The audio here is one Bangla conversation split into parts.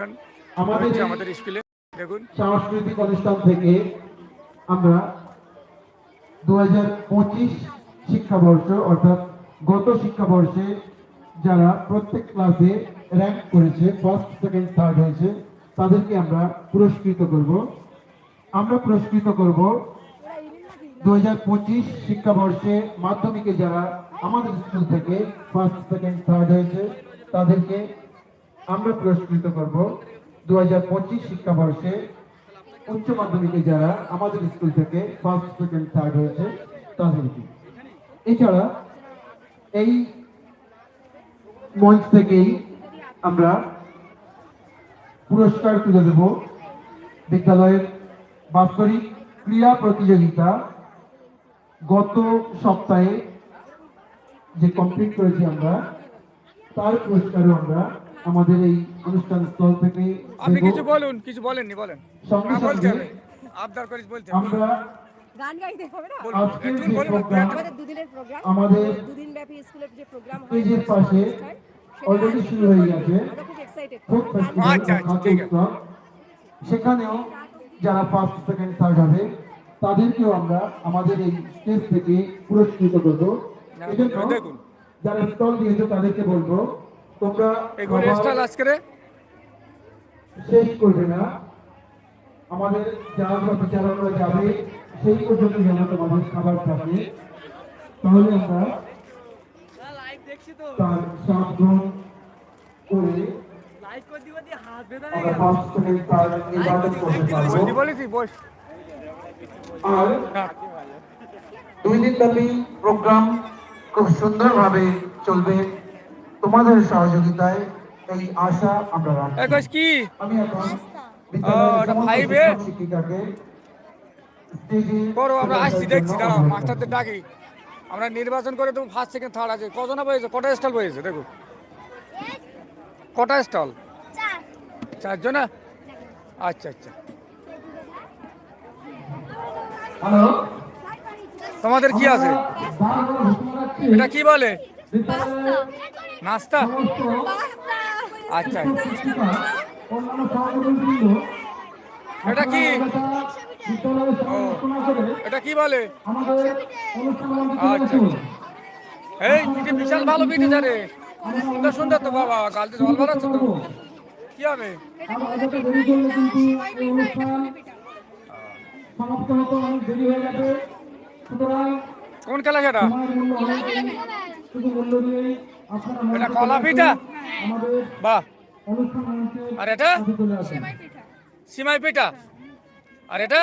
আমাদের আমাদের স্কুলে দেখুন। সাংস্কৃতিক অনুষ্ঠান থেকে আমরা দু হাজার পঁচিশ শিক্ষাবর্ষ অর্থাৎ গত শিক্ষাবর্ষে যারা প্রত্যেক ক্লাসে র্যাঙ্ক করেছে ফার্স্ট সেকেন্ড থার্ড হয়েছে তাদেরকে আমরা পুরস্কৃত করব। আমরা পুরস্কৃত করব দু হাজার পঁচিশ শিক্ষাবর্ষে মাধ্যমিকে যারা আমাদের স্কুল থেকে ফার্স্ট সেকেন্ড থার্ড হয়েছে তাদেরকে আমরা পুরস্কৃত করব দু হাজার পঁচিশ শিক্ষাবর্ষে উচ্চ মাধ্যমিকে যারা আমাদের স্কুল থেকে ফার্স্ট সেকেন্ড থার্ড হয়েছে তাদেরকে এছাড়া এই মঞ্চ থেকেই আমরা পুরস্কার তুলে দেব বিদ্যালয়ের বাৎসরিক ক্রীড়া প্রতিযোগিতা গত সপ্তাহে যে কমপ্লিট করেছি আমরা, তার পুরস্কারও আমরা আমাদের এই অনুষ্ঠান স্থল থেকে আপনি কিছু বলুন কিছু বলেননি বলেন। সঙ্গে না বলতে সঙ্গে হবে। আবদার করিস বলতে হবে। আমরা গান গাইতে হবে না? আমাদের দুদিনের প্রোগ্রাম আমাদের দুদিন ব্যাপী স্কুলের যে প্রোগ্রাম হয় পাশে অলরেডি শুরু হয়ে গেছে। খুব এক্সাইটেড আচ্ছা, আচ্ছা, ঠিক আছে। সেখানেও যারা ফার্স্ট সেকেন্ড থার্ড হবে তাদেরকেও আমরা আমাদের এই স্টেজ থেকে পুরস্কৃত করব। এজন্য। যারা স্টল দিয়েছে তাদেরকে বলব তোমরা এগুলো খাবার স্টল আজকে শেষ করবে না। আমাদের যারা বিচারকরা যাবে সেই পর্যন্ত যেন তোমাদের খাবার থাকে। তাহলে আমরা তার স্বাদ গ্রহণ করে আমরা ফার্স্ট সেকেন্ড থার্ড নির্বাচন করতে পারব। বলছি বলেছি বস আর দুই দিন ব্যাপী প্রোগ্রাম খুব সুন্দরভাবে চলবে। তোমাদের সহযোগিতায় এই আশা আমরা রাখি কি? আমি এখন বিদ্যালয়ের শিক্ষিকাকে করো আমরা আসছি দেখছি দাঁড়াও মাস্টারদের ডাকি। আমরা নির্বাচন করে ফার্স্ট সেকেন্ড থার্ড আছে। কজন বয়েছে? কটা স্টল বয়েছে? দেখো। কটা স্টল চারজন? আচ্ছা আচ্ছা। হ্যালো তোমাদের কি আছে? এটা কি বলে? নাস্তা? আচ্ছা। এটা কি? এটা কি বলে? আচ্ছা। এই বিশাল ভালো পিঠে জানে সুন্দর সুন্দর তো বাবা গালতে জল বাড়াচ্ছে তো। কি হবে? কোন খেলা সেটা? এটা কলা পিঠা? বাহ। আর এটা? সিমাই পিঠা। আর এটা?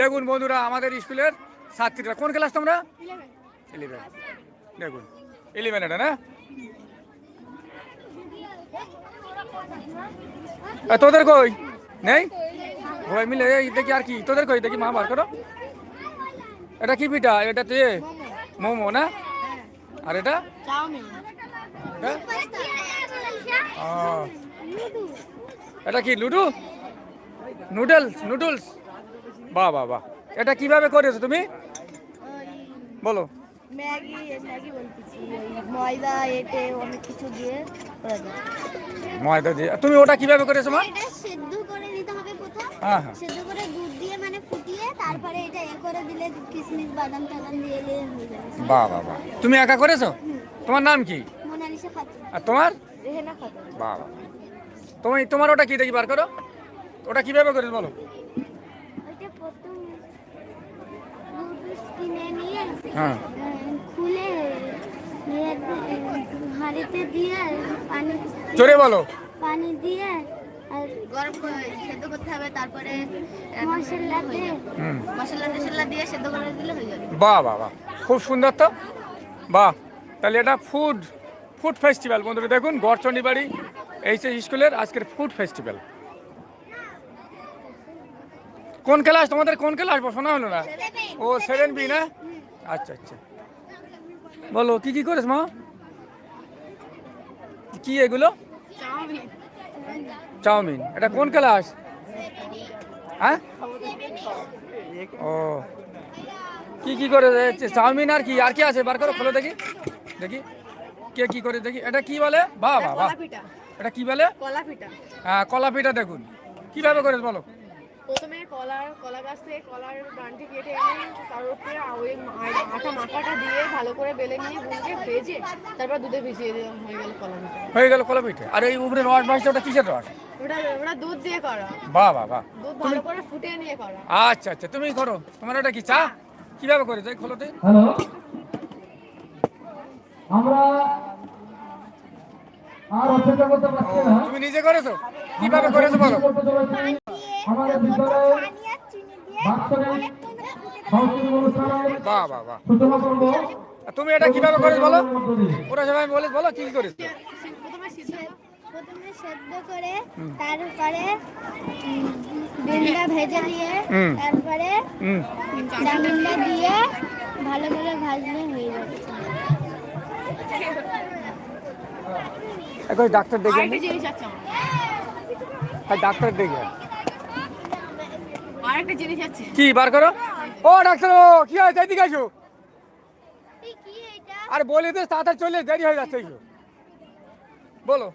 দেখুন বন্ধুরা আমাদের স্কুলের ছাত্রীরা কোন ক্লাস তোমরা? ইলেভেন দেখুন ইলেভেন এটা না? তোদের কই? নেই? সবাই মিলে এই দেখি আর কি তোদের কই? দেখি মা বার করো। এটা কি পিঠা? এটা তে মোমো না? আর এটা? এটা? কি লুডু নুডলস নুডলস। বাহ বাহ বাহ। এটা কীভাবে করেছ তুমি? বলো। ময়দা দিয়ে ময়দা দিয়ে। তুমি ওটা কীভাবে করেছ মা? এটা সেদ্ধ করে নিতে হবে প্রথম। হ্যাঁ হ্যাঁ। সেদ্ধ করে দুধ দিয়ে মানে তারপরে এটা এ করে দিলে কিশমিশ বাদাম টাদাম দিয়ে দিলে হয়ে যাবে। বাহ বাহ বাহ। তুমি একা করেছ? তোমার নাম কি? মোনালিসা খাতুন। আর তোমার? রেহেনা খাতুন। বাহ বাহ তুমি তোমার ওটা কি? দেখি বার করো। ওটা কীভাবে করেছ বলো? ওইটা প্রথম নুডলস কিনে নিয়ে হ্যাঁ। খুলে হাঁড়িতে দিয়ে পানি জোরে বলো। পানি দিয়ে গরম করে সেদ্ধ করতে হবে তারপরে মশলা দিয়ে মশলা টশলা দিয়ে সেদ্ধ করে দিলে হয়ে যাবে। বাহ বাহ বাহ। খুব সুন্দর তো? বাহ। তাহলে এটা ফুড ফুড ফেস্টিভ্যাল। বন্ধুরা দেখুন গড়চণ্ডী বাড়ি এইচ এস স্কুলের আজকের ফুড ফেস্টিভ্যাল। কোন ক্লাস? তোমাদের কোন ক্লাস? শোনা হলো না? ও সেভেন বি না? আচ্ছা আচ্ছা। বলো কি কি করেছ মা? কি এগুলো? চাউমিন। এটা কোন ক্লাস? হ্যাঁ? ও। কি কি করে চাউমিন আর কি? আর কি আছে? বার করো খোলো দেখি। দেখি। কে কি করে দেখি। এটা কি বলে? বা বা এটা কি বলে? কলা পিঠা। হ্যাঁ কলা পিঠা দেখুন। কীভাবে করে বলো? প্রথমে কলার কলা গাছ থেকে কলার ডানটি কেটে এনে তার উপরে ওই আটা মাখাটা দিয়ে ভালো করে বেলে নিয়ে গুলকে ভেজে তারপর দুধে ভিজিয়ে দেওয়া হয়ে গেল কলা পিঠা হয়ে গেল কলা পিঠে আর এই উপরে রস ভাসছে ওটা কিসের রস? ওটা ওটা দুধ দিয়ে করা। বাহ বাহ বাহ। দুধ ভালো করে ফুটিয়ে নিয়ে করা। আচ্ছা আচ্ছা তুমি করো। তোমার এটা কি চা? কীভাবে করে তাই খোলোতে হ্যালো। আমরা আর অপেক্ষা করতে পারছি না তুমি নিজে করেছ? কীভাবে করেছ বলো? আমাদের বিদ্যালয়ে বাহ তুমি এটা কীভাবে করেছ বলো? ওরা সবাই বলে বলো কি করেছ? প্রথমে সেদ্ধ করে তারপরে ডিমটা ভেজে হুম। তারপরে দিয়ে ভালো করে ভাজলে হয়ে যাবে। এখন ডাক্তার ডেকে আর ডাক্তার ডেকে কি বার করো? ও ডাক্তার ও কি হয়েছে? এদিকে আসো। আর বলে তো তাড়াতাড়ি চলে দেরি হয়ে যাচ্ছে বলো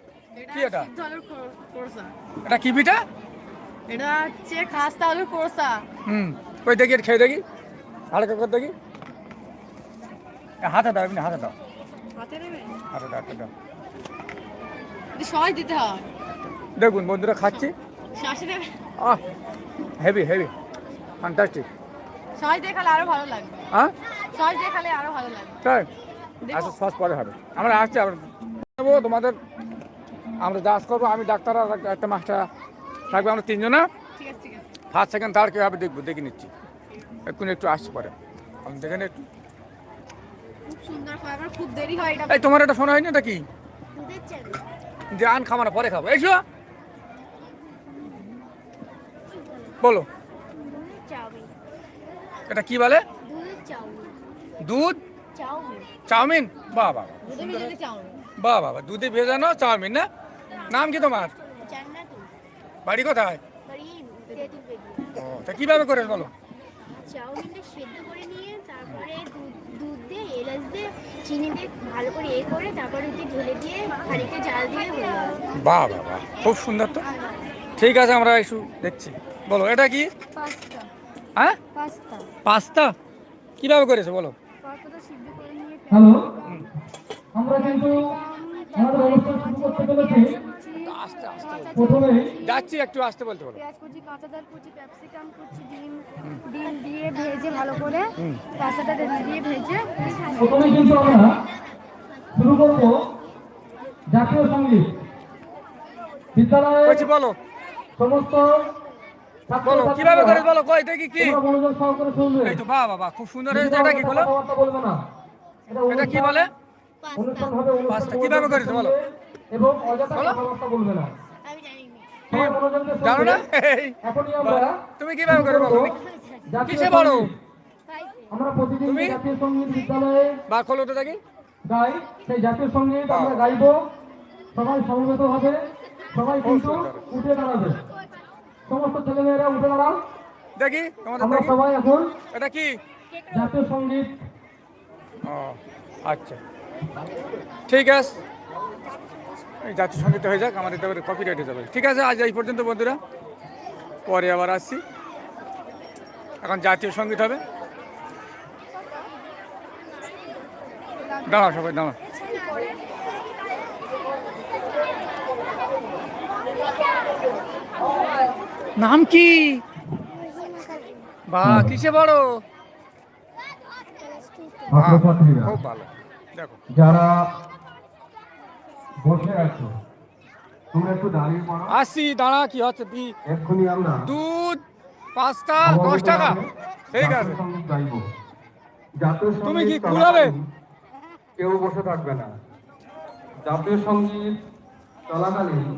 কি এটা? এটা কি পিঠা? এটা হচ্ছে খাস্তা আলুর কোরসা। হুম ওই দেখি খেয়ে দেখি। হালকা করে দেখি। হাতে দাও এমনি হাতে দাও। হাতে দাও হাতে দাও। সবাই দিতে হয়। দেখুন বন্ধুরা খাচ্ছি। আহ হেভি হেভি ফ্যান্টাস্টিক সবাই দিয়ে খালে আরও ভালো লাগবে হ্যাঁ? সবাই দিয়ে খালে আরও ভালো লাগবে তাই? আচ্ছা সস পরে হবে। আমরা আসছি আমরা তোমাদের আমরা দাস করব আমি ডাক্তার আর একটা- একটা মাস্টার থাকবে আমরা তিনজনা। ঠিক আছে ঠিক আছে। ফার্স্ট সেকেন্ড থার্ড কীভাবে দেখব দেখে নিচ্ছি। এক্ষুনি একটু আসছি পরে। আমি দেখে একটু। খুব সুন্দর খুব দেরি হয় এই তোমার এটা শোনা হয়নি এটা কি? যে আন খাব পরে খাব। এসো। বলো। এটা কি বলে? দুধ? চাউমিন। বাহ বাহ বাহ বাহ। দুধে ভেজানো চাউমিন না? নাম কি তোমার? বাড়ি কোথায়? তা কীভাবে করে বলো? চাউমিনটা সেদ্ধ করে নিয়ে তারপরে দুধ দিয়ে, এলাচ দিয়ে চিনি দিয়ে ভালো করে এ করে তারপরে দিয়ে ঢেলে দিয়ে খানিকটা জাল দিয়ে হয়ে বাহ বাহ বাহ খুব সুন্দর তো। ঠিক আছে আমরা একটু দেখছি। বলো এটা কি? পাস্তা। হ্যাঁ? পাস্তা। পাস্তা? কীভাবে করেছ বলো? পাস্তাটা সিদ্ধ করে নিয়ে হ্যালো? আমরা কিন্তু আমাদের অনুষ্ঠান শুরু করতে চলেছি আস্তে আস্তে যাচ্ছি একটু আসতে বলতে বলো। পেঁয়াজ কুচি কাঁচা ডাল কুচি ক্যাপসিকাম কুচি ডিম ডিম দিয়ে ভেজে ভালো করে। পাস্তাটা দিয়ে ভেজে প্রথমে কিন্তু আমরা শুরু করব জাতীয় সংগীত। বিদ্যালয়ে বলছি বলো। সমস্ত বলো কীভাবে করে বলো কই দেখি কি? মনোযোগ সহকারে শুনবে। এই তো বাহ বাবা খুব সুন্দর হয়েছে এটা কি বলো? এটা কি বলে? পাঁচটা কীভাবে করেছ বলো? এবং অযথা কথাবার্তা বলবে না। আমি জানি না। সবাই মনোযোগ দিয়ে জানো না? এখনই আমরা তুমি কীভাবে করে বলো? কিসে বলো? আমরা প্রতিদিন জাতীয় সংগীত বিদ্যালয়ে বা খোলো তো দেখি। গাই সেই জাতীয় সংগীত আমরা গাইব। সবাই সমবেত হবে। সবাই কিন্তু উঠে দাঁড়াবে। সমস্ত ছেলেমেয়েরা উঠে দাঁড়াও। দেখি আমরা সবাই এখন এটা কি? জাতীয় সংগীত। ও আচ্ছা। ঠিক আছে। জাতীয় সংগীত হয়ে যাক আমাদের তারপরে কপি রাইট হয়ে যাবে। ঠিক আছে আজ এই পর্যন্ত বন্ধুরা। পরে আবার আসছি। এখন জাতীয় সংগীত হবে। দাঁড়াও সবাই দাঁড়াও। নাম কি? বা কিসে বড়? খুব ভালো। দেখো। যারা বসে আছো। তোমরা একটু দাঁড়িয়ে পড়ো। আসি দাঁড়া কি হচ্ছে? দি এক্ষুনি আমরা দুধ পাঁচটা দশ টাকা। ঠিক আছে। জাতীয় তুমি কি কুলাবে? কেউ বসে থাকবে না। জাতীয় সংগীত চলাকালীন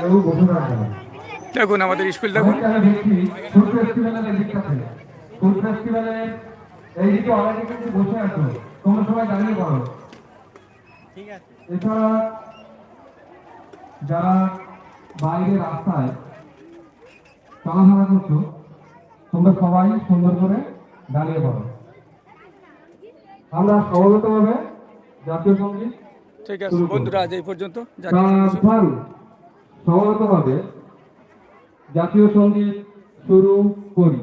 কেউ বসে থাকবে না। দেখুন আমাদের স্কুল দেখুন। আমি দেখছি ফুড ফেস্টিভ্যালের দিকটা থেকে ফুড ফেস্টিভ্যালের এই দিকে অলরেডি কিন্তু বসে আছো। তোমরা সবাই দাঁড়িয়ে পড়ো। ঠিক আছে। এছাড়া যারা বাইরে রাস্তায় চলাফেরা করছ তোমরা সবাই সুন্দর করে দাঁড়িয়ে পড়ো। আমরা সমবেতভাবে জাতীয় সংগীত ঠিক আছে বন্ধুরা আজ এই পর্যন্ত সমাগতভাবে জাতীয় সংগীত শুরু করি।